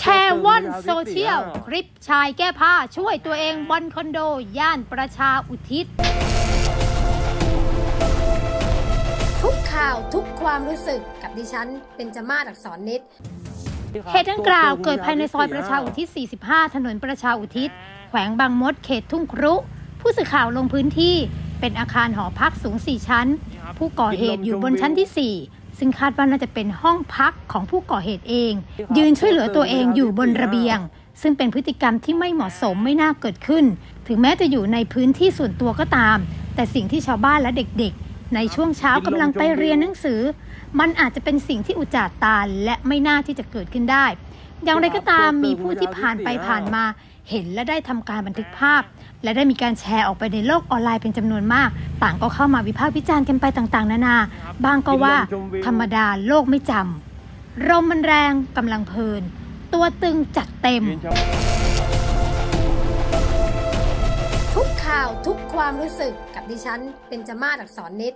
แชร์ว่อนโซเชียล คลิปชายแก้ผ้าช่วยตัวเองบนคอนโด ย่านประชาอุทิศ ทุกข่าวทุกความรู้สึกกับดิฉัน เป็นจมาศอักษรนิดเหตุดังกล่าวเกิดภายในซอยประชาอุทิศ 45 ถนนประชาอุทิศ แขวงบางมดเขตทุ่งครุ ผู้สื่อข่าวลงพื้นที่เป็นอาคารหอพักสูง 4 ชั้น ผู้ก่อเหตุอยู่บนชั้นที่ 4 ซึ่งคาดว่าน่าจะเป็นห้องพักของผู้ก่อเหตุเอง ยืนช่วยเหลือตัวเองอยู่บนระเบียง ซึ่งเป็นพฤติกรรมที่ไม่เหมาะสมไม่น่าเกิดขึ้น ถึงแม้จะอยู่ในพื้นที่ส่วนตัวก็ตาม แต่สิ่งที่ชาวบ้านและเด็กๆ ในช่วงเช้ากำลังไปเรียนหนังสือ มันอาจจะเป็นสิ่งที่อุจจาตาและไม่น่าที่จะเกิดขึ้นได้ อย่างไรก็ตามมีผู้ที่ผ่านไปผ่านมา เห็นและได้ทำการบันทึกภาพ และได้มีการแชร์ออกไปในโลกออนไลน์เป็นจำนวนมาก ต่างก็เข้ามาวิพากษ์วิจารณ์กันไปต่างๆ นานา บางก็ว่าธรรมดาโลกไม่จำลมมันแรงกำลังเพลิน ตัวตึงจัดเต็ม ทุกข่าวทุกความรู้สึกกับดิฉันเป็นจมาศอักษรนิด